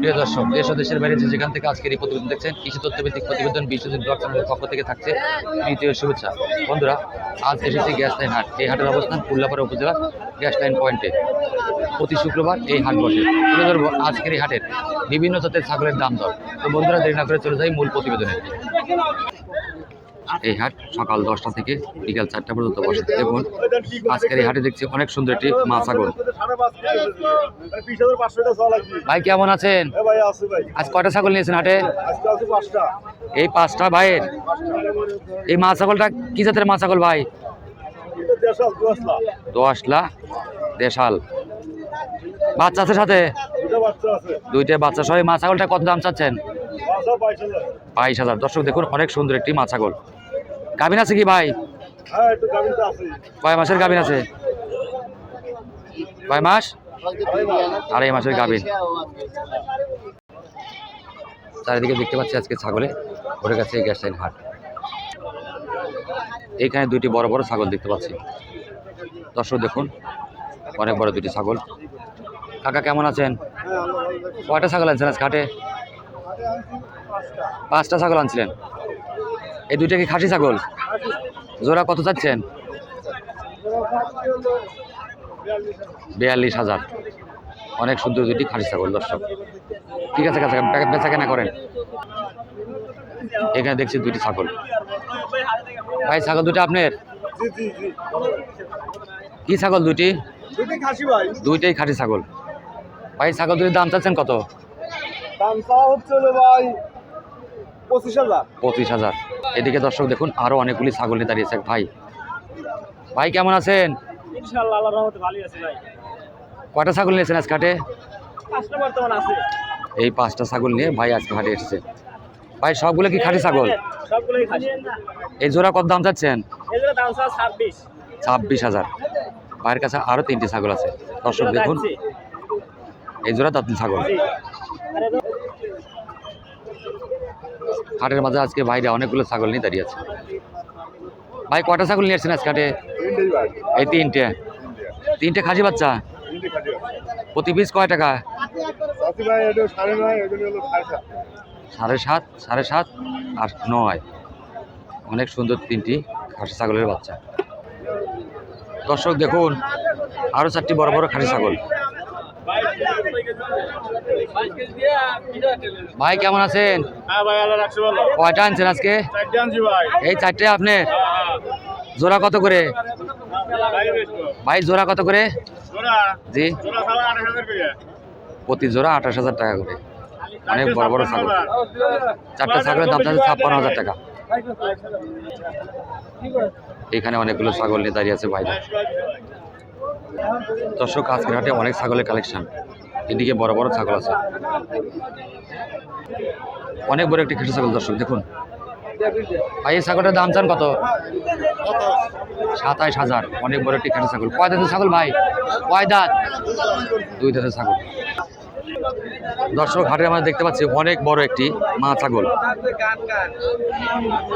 প্রিয় দর্শক, দেশ ও দেশের যেখান থেকে আজকের এই প্রতিবেদন দেখছেন, কৃষি তথ্যভিত্তিক প্রতিবেদন, বিশ্বজিৎ ব্লগ চ্যানেলের পক্ষ থেকে থাকছে তৃতীয় শুভেচ্ছা। বন্ধুরা, আজ এসেছি গ্যাস লাইন হাট। এই হাটের অবস্থান উল্লাপাড়া উপজেলা গ্যাস লাইন পয়েন্টে। প্রতি শুক্রবার এই হাট বসে। তুলে ধরবো আজকের এই হাটের বিভিন্ন জাতের ছাগলের দাম দর। তো বন্ধুরা, দেরি না করে চলে যাই মূল প্রতিবেদনে। এই হাট সকাল দশটা থেকে বিকাল চারটা পর্যন্ত বসে। দেখুন আজকের এই হাটে দেখছি অনেক সুন্দর একটি মা ছাগল ভাই, কেমন আছেন? আজ কয়টা ছাগল নিয়েছেন হাটে? এই পাঁচটা, ভাইয়ের। এই মা ছাগলটা কি জাতের মা ছাগল, ভাই? দোয়াশলা, দেশাল। বাচ্চা আছে সাথে? দুইটা বাচ্চা সহ এই মা ছাগলটা কত দাম চাচ্ছেন? বাইশ হাজার। দর্শক দেখুন অনেক সুন্দর একটি মা ছাগল গাভিন আছে কি ভাই? কয় মাসের গাভিন আছে? কয় মাস? আড়াই মাসের গাভিন। চারিদিকে দেখতে পাচ্ছি আজকে ছাগলে। ভরে গেছে এই গ্যাস লাইন হাট। এইখানে দুইটি বড় বড় ছাগল দেখতে পাচ্ছি। দর্শক দেখুন অনেক বড় দুটি ছাগল। কাকা কেমন আছেন? কয়টা ছাগল আনছেন আজ ঘাটে? পাঁচটা ছাগল আনছিলেন। এই দুইটা কি খাসি ছাগল? জোড়া কত চাচ্ছেন? বিয়াল্লিশ হাজার। অনেক সুন্দর দুটি খাসি ছাগল দর্শক। ঠিক আছে বেচা কেনা করেন। এখানে দেখছি দুটি ছাগল। ভাই ছাগল দুটো আপনার? কি ছাগল দুটি দুইটাই খাঁটি ছাগল। ভাই ছাগল দুটির দাম চাচ্ছেন কত? পঁচিশ হাজার। এদিকে দর্শক দেখুন আরও অনেকগুলি ছাগল নিয়ে দাঁড়িয়েছে। ভাই ভাই কেমন আছেন? ইনশাআল্লাহ আল্লাহর রহমতে ভালোই আছে ভাই। কয়টা ছাগল নিয়েছেন আজ কাটে পাঁচটা বর্তমান আছে। এই পাঁচটা ছাগল নিয়ে ভাই আজকে হাটে এসেছে। ভাই সবগুলো কি খাঁটি ছাগল? সবগুলোই এই জোড়া কত দাম চাচ্ছেন? দাম ছাব্বিশ। ছাব্বিশ হাজার। ভাইয়ের কাছে আরও তিনটি ছাগল আছে। দর্শক দেখুন এই জোড়া দাঁতিল ছাগল। হাটের মাঝে আজকে ভাইরা অনেকগুলো ছাগল নিয়ে দাঁড়িয়ে আছে। ভাই কটা ছাগল নিয়ে আসছেন আজকে হাটে? এই তিনটে। তিনটে খাসি বাচ্চা? প্রতি পিস কয় টাকা? সাড়ে সাত সাড়ে সাত আর নয়। অনেক সুন্দর তিনটি খাসি ছাগলের বাচ্চা। দর্শক দেখুন আরও চারটি বড় বড় খাসি ছাগল। ভাই কেমন আছেন? হ্যাঁ কয়টা আনছেন আজকে? এই চারটে আপনার জোড়া কত করে? ভাই জোড়া কত করে? জি। প্রতি জোড়া আঠাশ হাজার টাকা করে। অনেক বড় বড় ছাগল। চারটা ছাগলের দাম চাচ্ছে ছাপ্পান্ন হাজার টাকা। এখানে অনেকগুলো ছাগল নিয়ে দাঁড়িয়ে আছে ভাইরা। দর্শক আজকের হাটে অনেক ছাগলের কালেকশন। এদিকে বড় বড় ছাগল আছে। অনেক বড় একটি খেটে ছাগল, দর্শক, দেখুন। ভাই, এই ছাগলটার দাম চান কত? সাতাইশ হাজার। অনেক বড় একটি খেটে ছাগল। কয় দাঁতের ছাগল ভাই? কয় দাঁত? দুই দাঁতের ছাগল। দর্শক হাটে আমরা দেখতে পাচ্ছি অনেক বড় একটি মা ছাগল।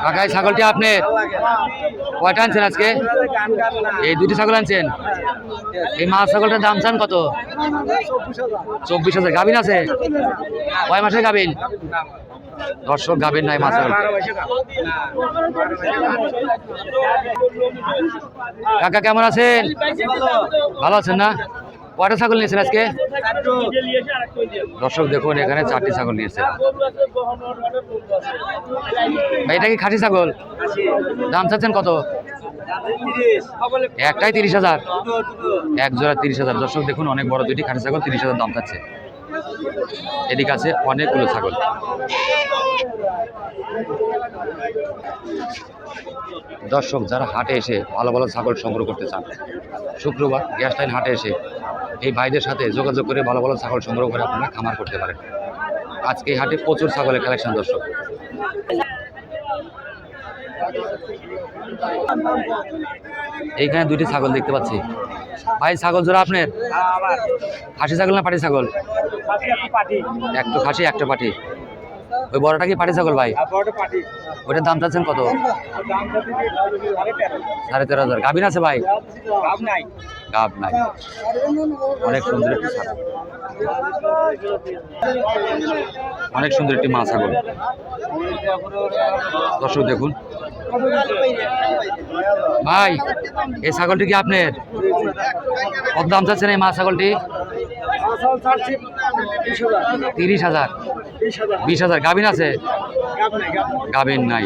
কাকা ছাগলটি আপনি কয়টা আনছেন আজকে? এই দুটি ছাগল আনছেন? এই মা ছাগলটার দাম চান কত? চব্বিশ হাজার। গাভিন আছে? কয় মাসের গাভিন? দর্শক, গাভিন নাই মা ছাগল। কাকা, কেমন আছেন? ভালো আছেন না? কয়টা ছাগল নিয়েছেন আজকে? দর্শক দেখুন, এখানে চারটি ছাগল নিয়েছে। এটা কি খাসি ছাগল? দাম চাচ্ছেন কত? একটাই তিরিশ হাজার। এক জোড়া তিরিশ হাজার। দর্শক দেখুন, অনেক বড় দুইটি খাসি ছাগল, তিরিশ হাজার দাম চাচ্ছে। এদিকে আছে অনেকগুলো ছাগল। দর্শক, যারা হাটে এসে ভালো ভালো ছাগল সংগ্রহ করতে চান, শুক্রবার গ্যাস লাইন হাটে এসে এই ভাইদের সাথে যোগাযোগ করে ভালো ভালো ছাগল সংগ্রহ করে আপনারা খামার করতে পারেন। আজকে এই হাটে প্রচুর ছাগলের কালেকশন দর্শক। এইখানে দুটি ছাগল দেখতে পাচ্ছি। ভাই, ছাগল জোড়া আপনার? খাসি ছাগল না পাটি ছাগল? একটা খাসি একটা পাটি। ওই বড়টা কি পাটি ছাগল ভাই? ওটার দাম চাচ্ছেন কত? সাড়ে তেরো হাজার। গাভিন আছে ভাই? গাভ নাই। অনেক সুন্দর একটি অনেক সুন্দর একটি মা ছাগল। দর্শক দেখুন। ভাই এই ছাগলটি কি আপনার? কত দাম চাচ্ছেন এই মা ছাগলটি? তিরিশ হাজার। বিশ হাজার। গাভিন আছে? গাভিন নাই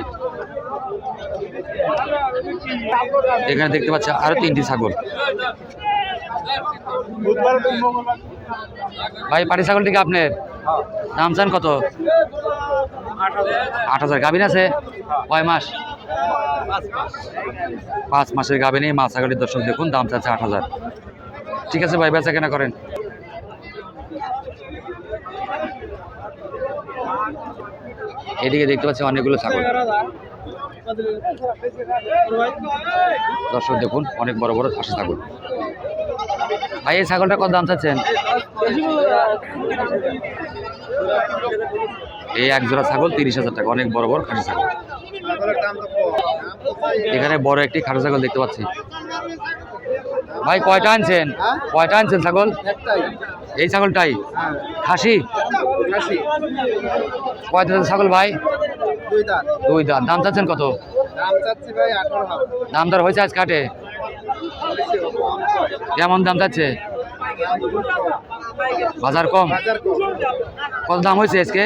এখানে দেখতে পাচ্ছি আরও তিনটি ছাগল। ভাই পাটি ছাগলটি কি আপনার? দাম চান কত? আট হাজার। গাভিন আছে? কয় মাস? পাঁচ মাসের গাভিন মা ছাগলের দর্শক দেখুন দাম চাচ্ছে আট হাজার। ঠিক আছে ভাই বেচা কেনা করেন। এদিকে দেখতে পাচ্ছি অনেকগুলো ছাগল। দর্শক দেখুন অনেক বড় বড় খাসি ছাগল। ভাই এই ছাগলটা কত দাম চাচ্ছেন? এই এক জোড়া ছাগল তিরিশ হাজার টাকা অনেক বড় বড় খাসি ছাগল। এখানে বড় একটি খাটো ছাগল দেখতে পাচ্ছি। ভাই কয়টা আনছেন? কয়টা আনছেন ছাগল? এই ছাগলটাই? খাসি? কয়টা ছাগল ভাই? দুই দাঁত। দাম চাচ্ছেন কত? দাম দর হয়েছে আজ কাটে? কেমন দাম চাচ্ছে? বাজার কম? কত দাম হয়েছে আজকে?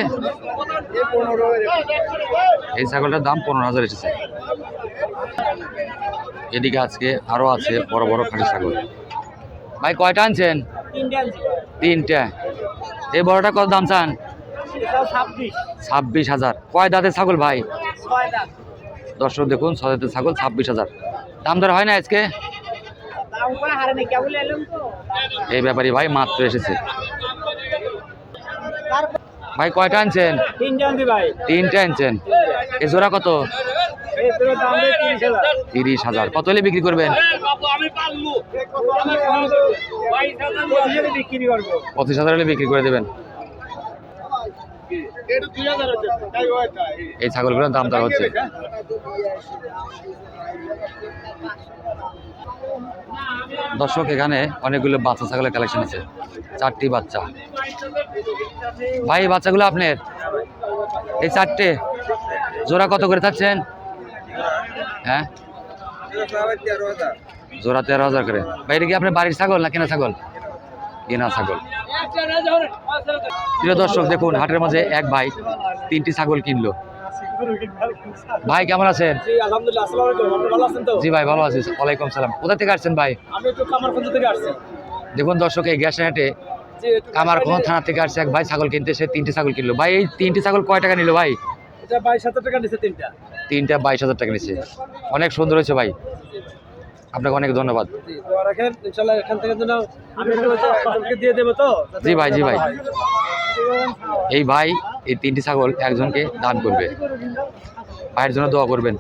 এই ছাগলটার দাম পনেরো হাজার এসেছে। এদিকে আজকে আরও আছে বড় বড় খাঁটি ছাগল। ভাই কয়টা আনছেন? তিনটা। এই বড়টা কত দাম চান? ছাব্বিশ হাজার। কয় দাঁতের ছাগল ভাই? দর্শক দেখুন ছয় দাঁতের ছাগল ছাব্বিশ হাজার। দাম দর হয় না আজকে? এই ব্যাপারে ভাই মাত্র এসেছে। ভাই কয়টা আনছেন? তিনটা আনছেন। এ জোড়া কত? তিরিশ হাজার। কত হলে বিক্রি করবেন? পঁচিশে হাজার হলে বিক্রি করে দেবেন। এই ছাগলগুলোর দাম দর হচ্ছে। দর্শক, এখানে অনেকগুলো বাচ্চা ছাগলের কালেকশন আছে। চারটি বাচ্চা। ভাই বাচ্চাগুলো আপনার? এই চারটে। জোড়া কত করে থাকছেন? হ্যাঁ? জোড়া তেরো হাজার করে। এটা কি আপনার বাড়ির ছাগল না কেনা ছাগল? কেনা ছাগল। প্রিয় দর্শক দেখুন হাটের মাঝে এক ভাই তিনটি ছাগল কিনলো। ভাই কেমন আছেন? জি ভাই ভালো আছি। ওয়ালাইকুম সালাম। কোথা থেকে আসছেন ভাই? দেখুন দর্শক এই গ্যাস হাটে জি একটু কামার কোন থানা থেকে আসছে এক ভাই ছাগল কিনতে সে তিনটি ছাগল কিনলো। ভাই এই তিনটি ছাগল কয় টাকা নিল ভাই? এটা বাইশ হাজার টাকা নিচ্ছে তিনটা। তিনটা বাইশ হাজার টাকা নিচ্ছে অনেক সুন্দর হয়েছে ভাই। আপনাকে অনেক ধন্যবাদ। জি তো রাখেন ইনশাআল্লাহ এখান থেকে যেন আমি একটু দিয়ে দেবো তো জি ভাই জি ভাই। এই ভাই এই তিনটি ছাগল একজনকে দান করবে। ভাইয়ের জন্য দোয়া করবেন।